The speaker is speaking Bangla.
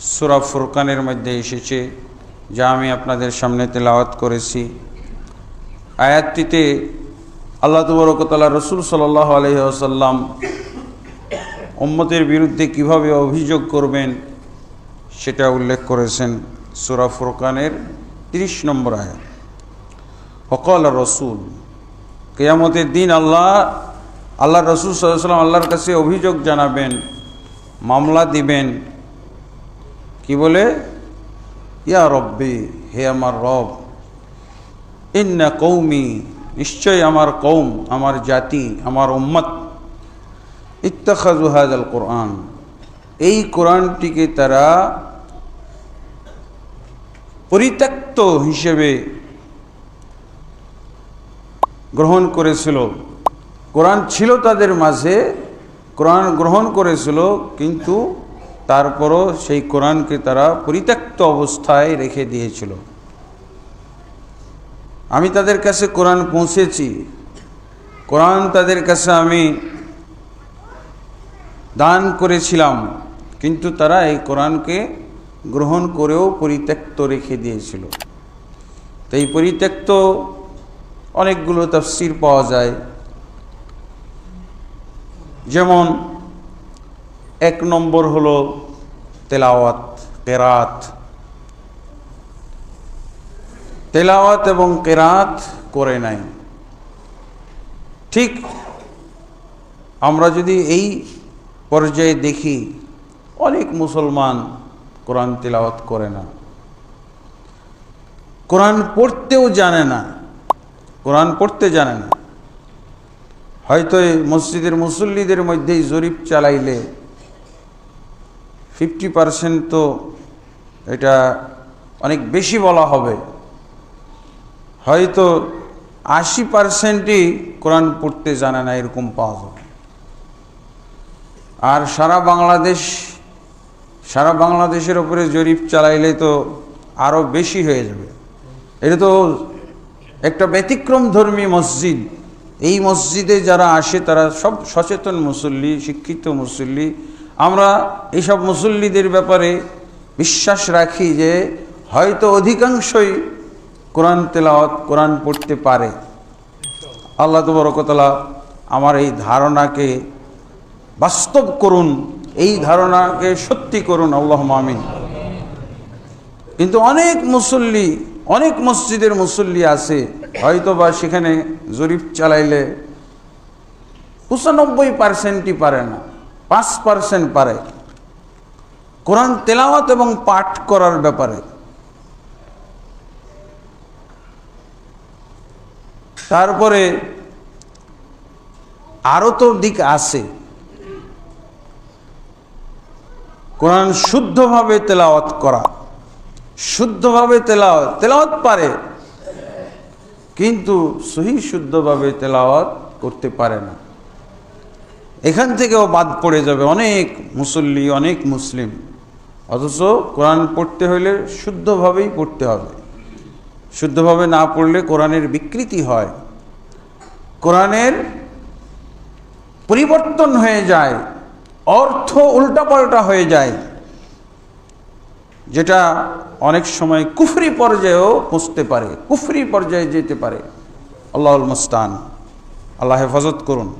সুরা ফুরকানের মধ্যে এসেছে, যা আমি আপনাদের সামনে তেলাওয়াত করেছি। আয়াতটিতে আল্লাহ তবরকতাল্লাহ রসুল সাল্লাহ আলহিহাসাল্লাম উম্মতের বিরুদ্ধে কীভাবে অভিযোগ করবেন সেটা উল্লেখ করেছেন সুরা ফুরকানের তিরিশ নম্বর আয়াত। হকল রসুল, কেয়ামতের দিন আল্লাহ আল্লাহ রসুল সাল্লাম আল্লাহর কাছে অভিযোগ জানাবেন, মামলা দিবেন কি বলে? ইয়া রব্বি, হে আমার রব, ইন্না কৌমি নিশ্চয় আমার কৌম আমার জাতি, আমার উম্মত। ইত্তাখাজু হাজাল কোরআন। এই কোরআনটিকে তারা পরিত্যক্ত হিসেবে গ্রহণ করেছিল। কোরআন ছিল তাদের মাঝে, কোরআন গ্রহণ করেছিল, কিন্তু তারপরও সেই কোরআনকে তারা পরিত্যক্ত অবস্থায় রেখে দিয়েছিল। আমি তাদের কাছে কোরআন পৌঁছেছি। কোরআন তাদের কাছে আমি দান করেছিলাম, কিন্তু তারা এই কোরআনকে গ্রহণ করেও পরিত্যক্ত রেখে দিয়েছিল। তো এই পরিত্যক্ত অনেকগুলো তফসির পাওয়া যায়। যেমন এক নম্বর হলো তেলাওয়াত, কেরাত। তেলাওয়াত এবং কেরাত করে নাই। ঠিক আমরা যদি এই পর্যায়ে দেখি, অনেক মুসলমান কোরআন তেলাওয়াত করে না। কোরআন পড়তেও জানে না। কোরআন পড়তে জানে না। হয়তো মসজিদের মুসল্লিদের মধ্যেই জরিপ চালাইলে ফিফটি পারসেন্ট তো এটা অনেক বেশি বলা হবে। হয়তো আশি পারসেন্টই কোরআন পড়তে জানে না, এরকম পাওয়া যাবে। আর সারা বাংলাদেশ, সারা বাংলাদেশের ওপরে জরিপ চালাইলে তো আরও বেশি হয়ে যাবে। এটা তো একটা ব্যতিক্রম ধর্মী মসজিদ। এই মসজিদে যারা আসে তারা সব সচেতন মুসল্লি, শিক্ষিত মুসল্লি আমরা এইসব মুসল্লিদের ব্যাপারে বিশ্বাস রাখি যে হয়তো অধিকাংশই কোরআন তেলাওয়াত, কোরআন পড়তে পারে। আল্লাহ তবরকতলা আমার এই ধারণাকে বাস্তব করুন, এই ধারণাকে সত্যি করুন আল্লাহ মামিন কিন্তু অনেক মুসল্লি, অনেক মসজিদের মুসল্লি আছে হয়তো বা সেখানে জরিপ চালাইলে পঁচানব্বই পার্সেন্টই পারে না। পাঁচ পার্সেন্ট পারে। কোরআন তেলাওয়াত এবং পাঠ করার ব্যাপারে। তারপরে আরও তো দিক আছে। কোরআন শুদ্ধভাবে তেলাওয়াত করা। শুদ্ধভাবে তেলাওয়াত তেলাওয়াত পারে। কিন্তু সহি শুদ্ধভাবে তেলাওয়াত করতে পারে না। এখান থেকেও বাদ পড়ে যাবে অনেক মুসল্লি, অনেক মুসলিম। অথচ কোরআন পড়তে হলে শুদ্ধভাবেই পড়তে হবে। শুদ্ধভাবে না পড়লে কোরআনের বিকৃতি হয়। কোরআনের পরিবর্তন হয়ে যায়, অর্থ উল্টাপাল্টা হয়ে যায়। যেটা অনেক সময় কুফরি পর্যায়েও পৌঁছতে পারে, কুফরি পর্যায়ে যেতে পারে। আল্লাহ মুস্তান, আল্লাহ হেফাজত করুন।